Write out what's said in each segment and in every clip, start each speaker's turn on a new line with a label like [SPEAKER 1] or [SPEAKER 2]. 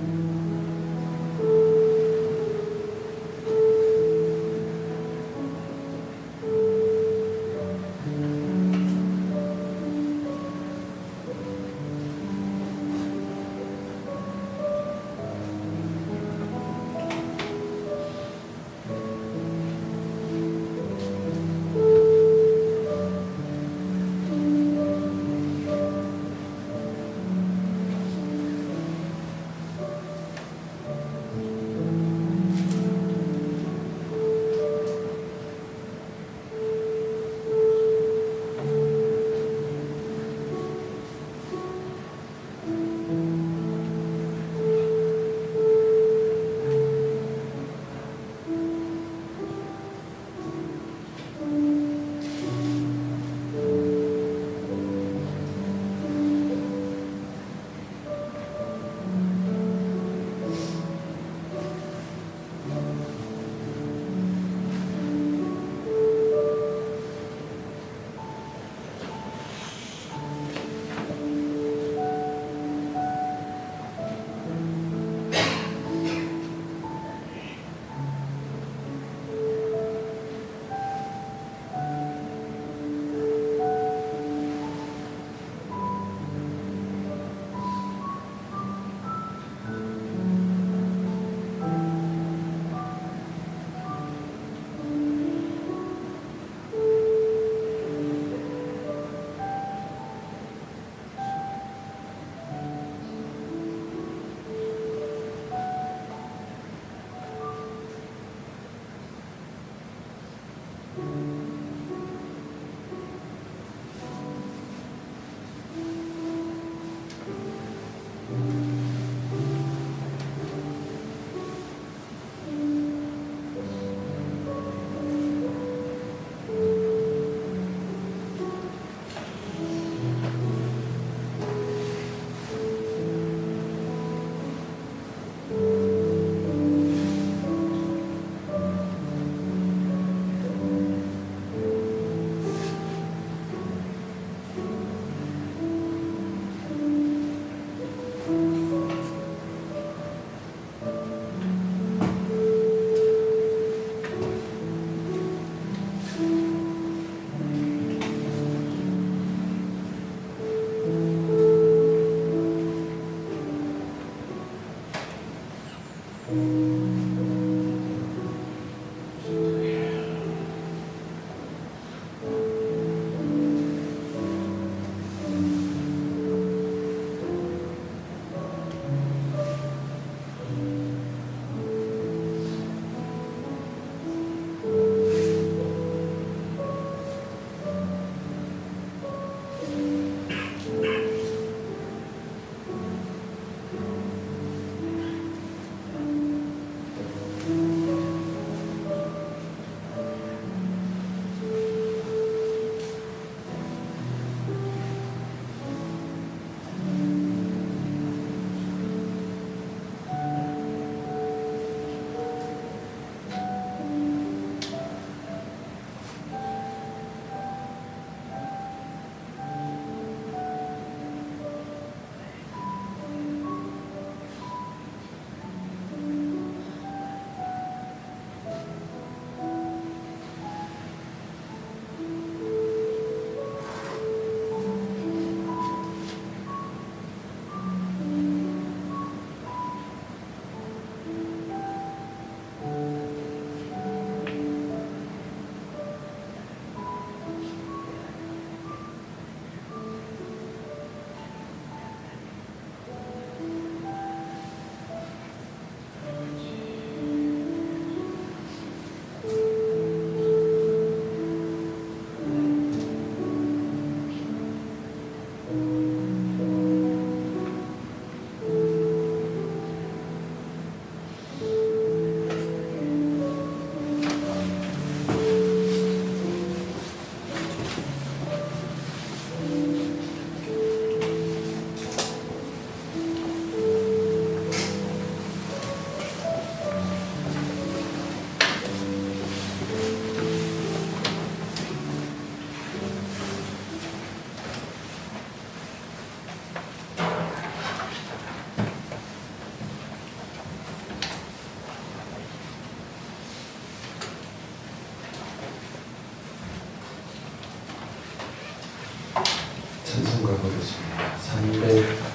[SPEAKER 1] Amen.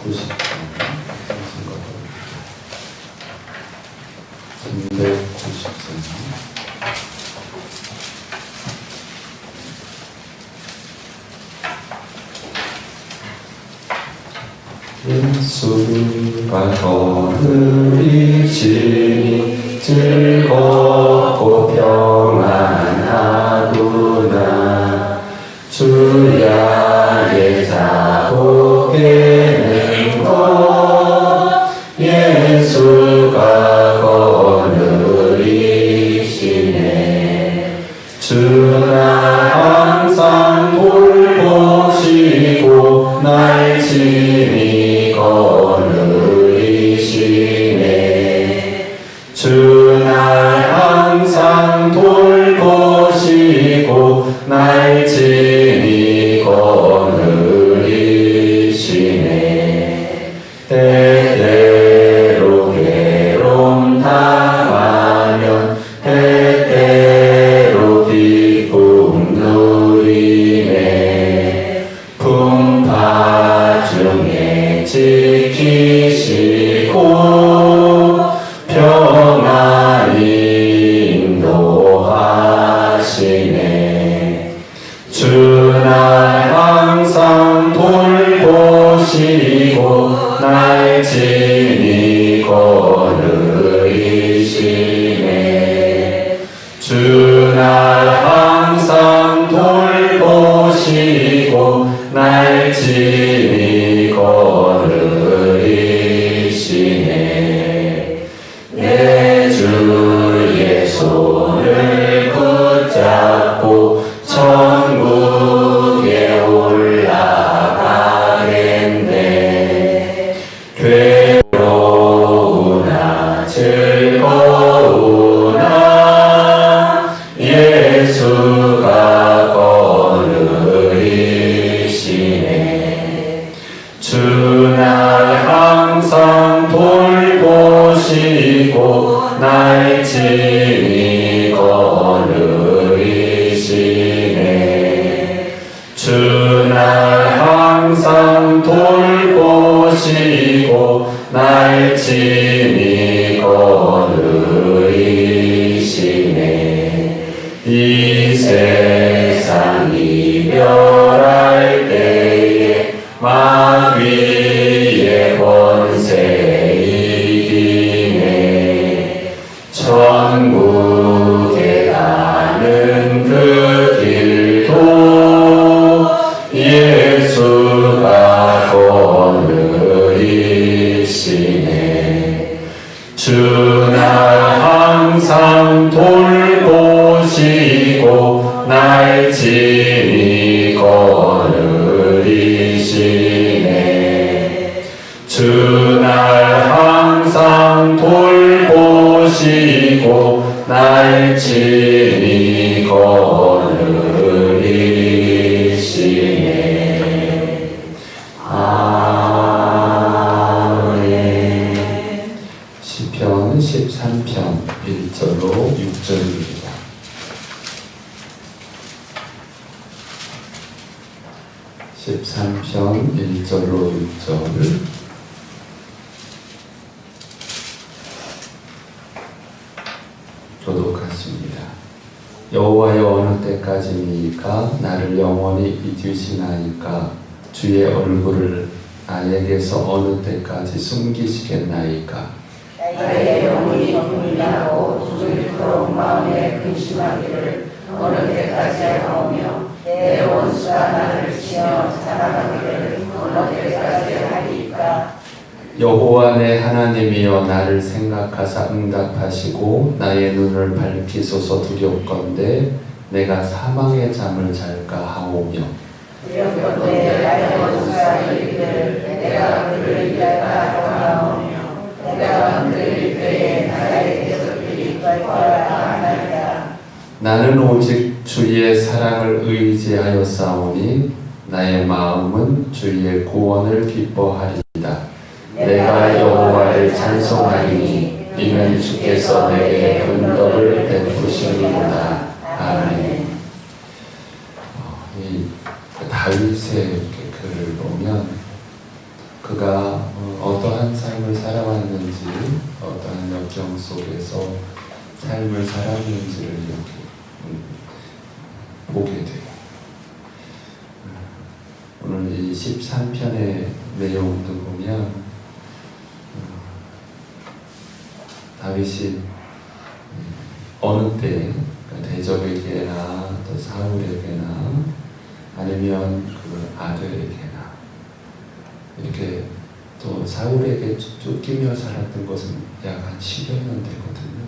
[SPEAKER 1] 가보겠습니다. 390장 성가 390장 예수가 걸으리시니 즐겁고 평안하구나 주야의 자복에 주 이 주 얼굴을 나에게서 어느 때까지 숨기시겠나이까?
[SPEAKER 2] 나의 영혼이 고민하고 그런 마음에 근심하기를 어느 때까지 하오며 내 원수가 나를 치며 살아가기를 어느 때까지 하리까?
[SPEAKER 1] 여호와 내 하나님이여 나를 생각하사 응답하시고 나의 눈을 밝히소서 두렵건대 내가 사망의 잠을 잘까 하오며 나는 오직 주의 사랑을 의지하여 싸우니 나의 마음은 주의 구원을 기뻐하리이다. 내가 여호와를 찬송하리니 이는 주께서 내게 은덕을 베푸시는구나 아멘 다윗의 글을 보면 그가 어, 어떠한 삶을 살아왔는지 어떠한 역경 속에서 삶을 살았는지를 이렇게 음, 보게 돼요. 음, 오늘 이 13편의 내용도 보면 음, 다윗이 어느 때 대적에게나 또 사울에게나 아니면 그 아들에게나 이렇게 또 사울에게 쫓기며 살았던 것은 약 한 10여 년 되거든요.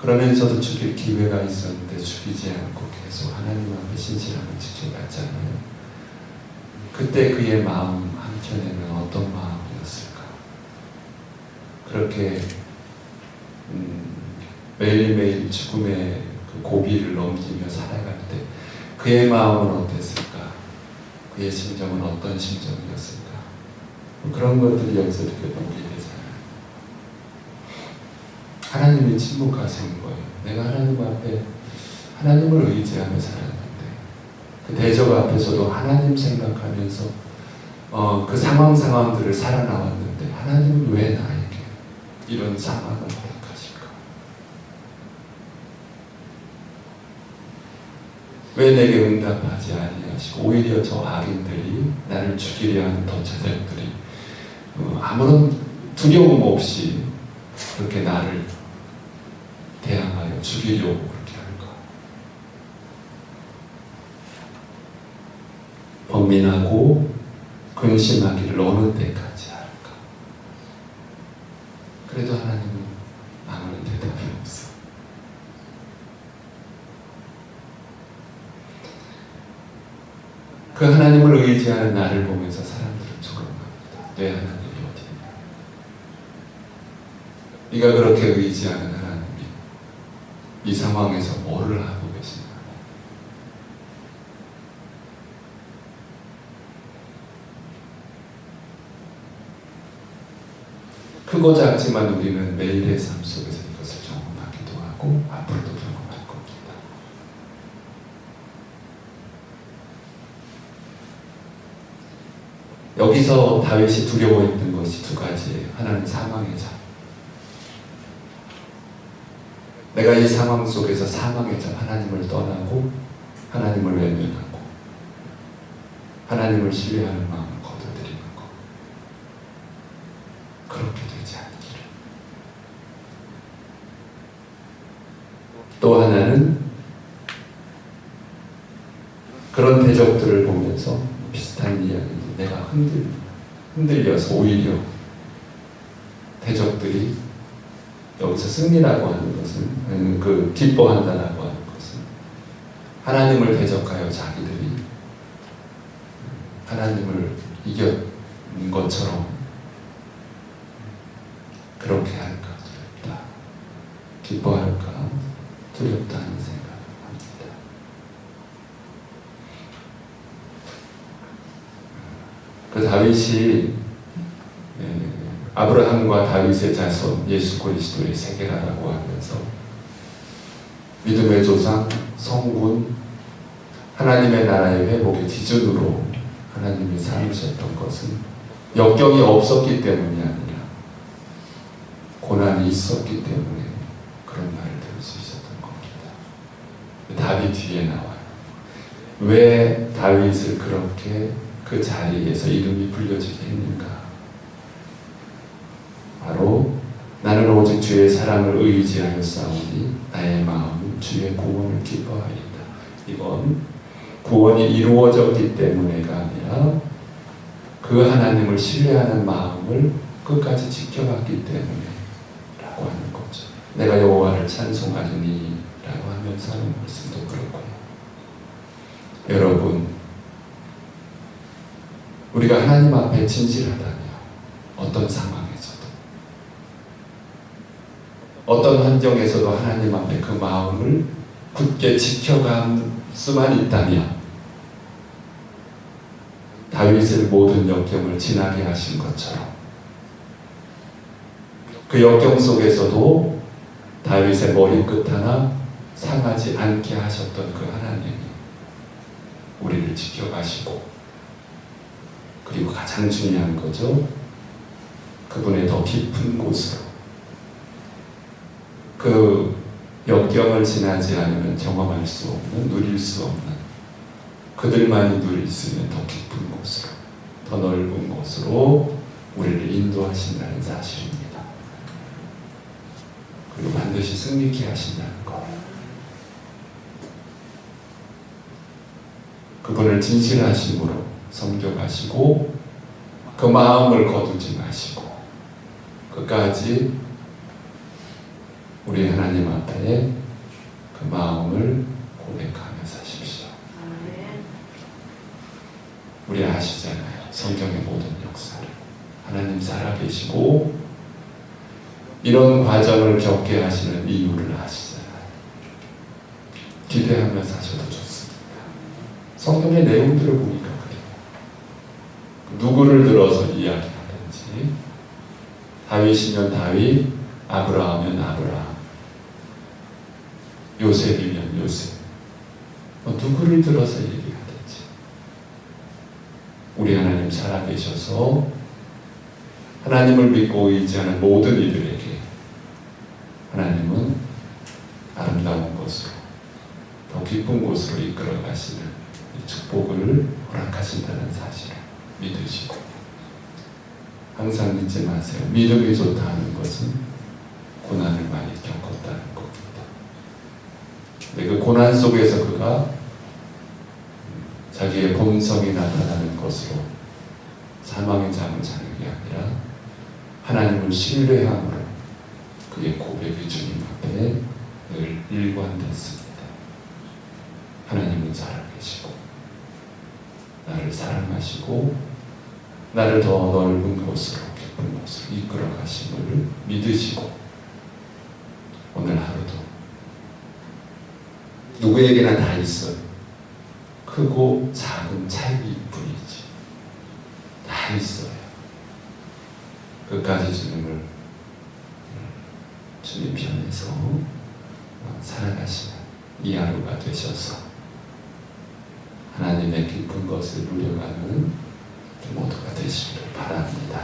[SPEAKER 1] 그러면서도 죽일 기회가 있었는데 죽이지 않고 계속 하나님 앞에 신실함을 지켜갔잖아요. 그때 그의 마음 한켠에는 어떤 마음이었을까? 그렇게 음, 매일매일 죽음의 그 고비를 넘기며 살아갈 때 그의 마음은 어땠을까? 그의 심정은 어떤 심정이었을까? 뭐 그런 것들이 여기서 이렇게 보게 되잖아요. 하나님이 침묵하신 거예요. 내가 하나님 앞에 하나님을 의지하며 살았는데 그 대적 앞에서도 하나님 생각하면서 어, 그 상황 상황들을 살아나왔는데 하나님은 왜 나에게 이런 상황을 허락하실까? 왜 내게 응답하지 아니하시고 오히려 저 악인들이 나를 죽이려 하는 덧자들들이 어, 아무런 두려움 없이 그렇게 나를 대항하여 죽이려고 그렇게 할까? 범민하고 근심하기를 어느 때까지 할까? 그래도 하나님은 아무런 대답이 없어. 그 하나님을 의지하는 나를 보면서 사람들은 죽어갑니다. 내 하나님이 어디? 네가 그렇게 의지하는 하나님이 이 상황에서 뭐를 하고 계신가? 크고 작지만 우리는 매일의 삶 속에서 이것을 경험하기도 하고 앞으로도 경험할 겁니다. 여기서 다윗이 두려워했던 것이 두 가지예요. 하나는 사망의 잠. 내가 이 상황 속에서 사망의 잠, 하나님을 떠나고 하나님을 외면하고 하나님을 신뢰하는 마음을 거둬들이는 것. 그렇게 되지 않기를. 또 하나는 그런 대적들을 보면서 비슷한 이야기인데 내가 흔들, 흔들려서 오히려 대적들이 여기서 승리라고 하는 것은 그 기뻐한다라고 하는 것은 하나님을 대적하여 자기들이 하나님을 이겼는 것처럼 그렇게 할까? 두렵다 기뻐할까 두렵다 하는 생각을 합니다. 그 다윗이 예, 아브라함과 다윗의 자손 예수 그리스도의 세계라라고 하면서 믿음의 조상 성군 하나님의 나라의 회복의 기준으로 하나님이 삼으셨던 것은 역경이 없었기 때문이 아니라 고난이 있었기 때문에 그런 말을 들을 수 있었던 겁니다. 답이 뒤에 나와요. 왜 다윗을 그렇게 그 자리에서 이름이 불려지게 했는가? 바로 나는 오직 주의 사랑을 의지하여 싸우니 나의 마음은 주의 구원을 기뻐하리다. 이건 구원이 이루어졌기 때문에가 아니라 그 하나님을 신뢰하는 마음을 끝까지 지켜갔기 때문에 라고 하는 거죠. 내가 여호와를 찬송하리니 라고 하면서 하는 말씀도 그렇고요. 여러분 우리가 하나님 앞에 진실하다면 어떤 상황에서도 어떤 환경에서도 하나님 앞에 그 마음을 굳게 지켜갈 수만 있다면 다윗을 모든 역경을 지나게 하신 것처럼 그 역경 속에서도 다윗의 머리끝 하나 상하지 않게 하셨던 그 하나님이 우리를 지켜가시고 그리고 가장 중요한 거죠. 그분의 더 깊은 곳으로 그 역경을 지나지 않으면 경험할 수 없는 누릴 수 없는 그들만이 누릴 수 있는 더 깊은 곳으로 더 넓은 곳으로 우리를 인도하신다는 사실입니다. 그리고 반드시 승리케 하신다는 것. 그분을 진실하심으로 섬겨가시고 그 마음을 거두지 마시고 끝까지 우리 하나님 앞에 그 마음을 고백하며 사십시오. 우리 아시잖아요. 성경의 모든 역사를. 하나님 살아계시고 이런 과정을 겪게 하시는 이유를 아시잖아요. 기대하며 사셔도 좋습니다. 성경의 내용들을. 누구를 들어서 이야기하든지. 다윗이면 다윗, 아브라함이면 아브라함, 요셉이면 요셉. 뭐 누구를 들어서 얘기하든지. 우리 하나님 살아계셔서 하나님을 믿고 의지하는 모든 이들에게 하나님은 아름다운 곳으로 더 깊은 곳으로 이끌어 가시는 이 축복을 허락하신다는 사실을 믿으시고 항상 믿지 마세요. 믿음이 좋다는 것은 고난을 많이 겪었다는 겁니다. 그 고난 속에서 그가 자기의 본성이 나타나는 것으로 사망의 잠을 자는 게 아니라 하나님을 신뢰함으로 그의 고백이 주님 앞에 늘 일관됐습니다. 하나님은 살아계시고 나를 사랑하시고 나를 더 넓은 곳으로 깊은 곳으로 이끌어 가심을 믿으시고 오늘 하루도 누구에게나 다 있어요. 크고 작은 차이일 뿐이지. 다 있어요. 끝까지 주님을 주님 편에서 살아가시는 이 하루가 되셔서 하나님의 깊은 것을 누려가는 모두가 되시기를 바랍니다.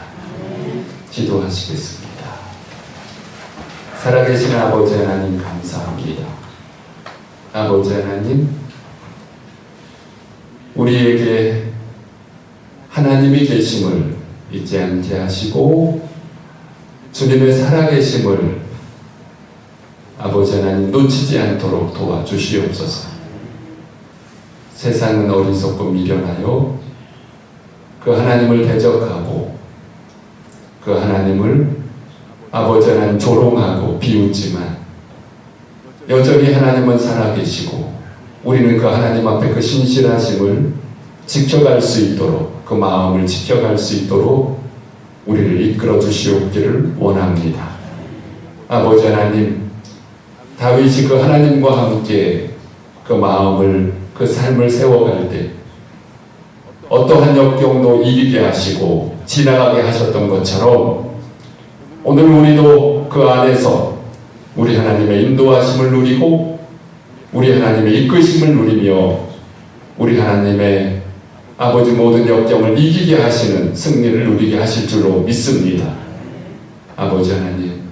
[SPEAKER 1] 기도하시겠습니다. 살아계신 아버지 하나님 감사합니다. 아버지 하나님 우리에게 하나님이 계심을 잊지 않게 하시고 주님의 살아계심을 아버지 하나님 놓치지 않도록 도와주시옵소서. 세상은 어리석고 미련하여 그 하나님을 대적하고 그 하나님을 아버지 하나님 조롱하고 비웃지만 여전히 하나님은 살아계시고 우리는 그 하나님 앞에 그 신실하심을 지켜갈 수 있도록 그 마음을 지켜갈 수 있도록 우리를 이끌어 주시옵기를 원합니다. 아버지 하나님, 다윗이 그 하나님과 함께 그 마음을 그 삶을 세워갈 때 어떠한 역경도 이기게 하시고 지나가게 하셨던 것처럼 오늘 우리도 그 안에서 우리 하나님의 인도하심을 누리고 우리 하나님의 이끄심을 누리며 우리 하나님의 아버지 모든 역경을 이기게 하시는 승리를 누리게 하실 줄로 믿습니다. 아버지 하나님,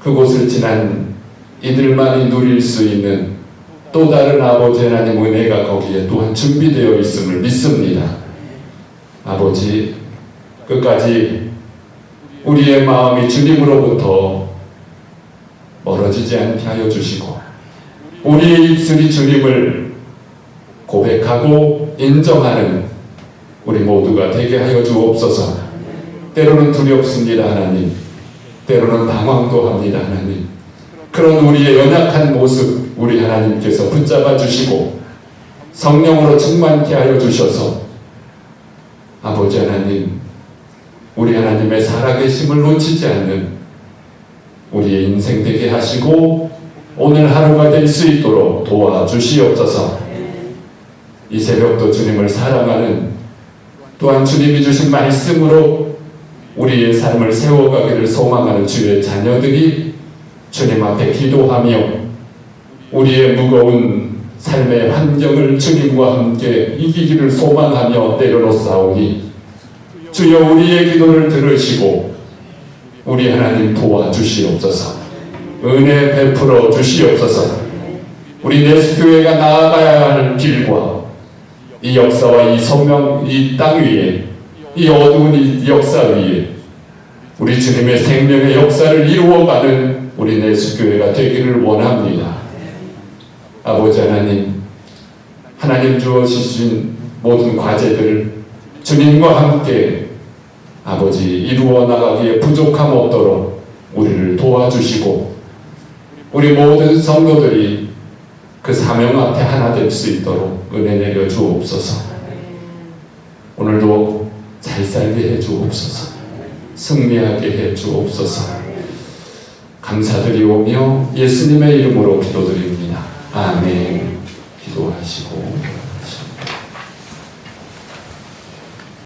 [SPEAKER 1] 그곳을 지난 이들만이 누릴 수 있는 또 다른 아버지 하나님 은혜가 거기에 또한 준비되어 있음을 믿습니다. 아버지, 끝까지 우리의 마음이 주님으로부터 멀어지지 않게 하여 주시고, 우리의 입술이 주님을 고백하고 인정하는 우리 모두가 되게 하여 주옵소서. 때로는 두렵습니다, 하나님. 때로는 당황도 합니다, 하나님. 그런 우리의 연약한 모습, 우리 하나님께서 붙잡아 주시고, 성령으로 충만케 하여 주셔서, 아버지 하나님, 우리 하나님의 살아계심을 놓치지 않는 우리의 인생 되게 하시고, 오늘 하루가 될 수 있도록 도와주시옵소서. 이 새벽도 주님을 사랑하는 또한 주님이 주신 말씀으로 우리의 삶을 세워가기를 소망하는 주의 자녀들이 주님 앞에 기도하며 우리의 무거운 삶의 환경을 주님과 함께 이기기를 소망하며 내려놓사오니 주여 우리의 기도를 들으시고 우리 하나님 도와주시옵소서 은혜 베풀어 주시옵소서. 우리 내수교회가 나아가야 할 길과 이 역사와 이 성명 이 땅 위에 이 어두운 이 역사 위에 우리 주님의 생명의 역사를 이루어가는 우리 내수교회가 되기를 원합니다. 아버지 하나님, 하나님 주어주신 모든 과제들 주님과 함께 아버지 이루어 나가기에 부족함 없도록 우리를 도와주시고 우리 모든 성도들이 그 사명 앞에 하나 될 수 있도록 은혜 내려 주옵소서. 오늘도 잘 살게 해 주옵소서. 승리하게 해 주옵소서. 감사드리오며 예수님의 이름으로 기도드립니다. 아멘. 기도하시고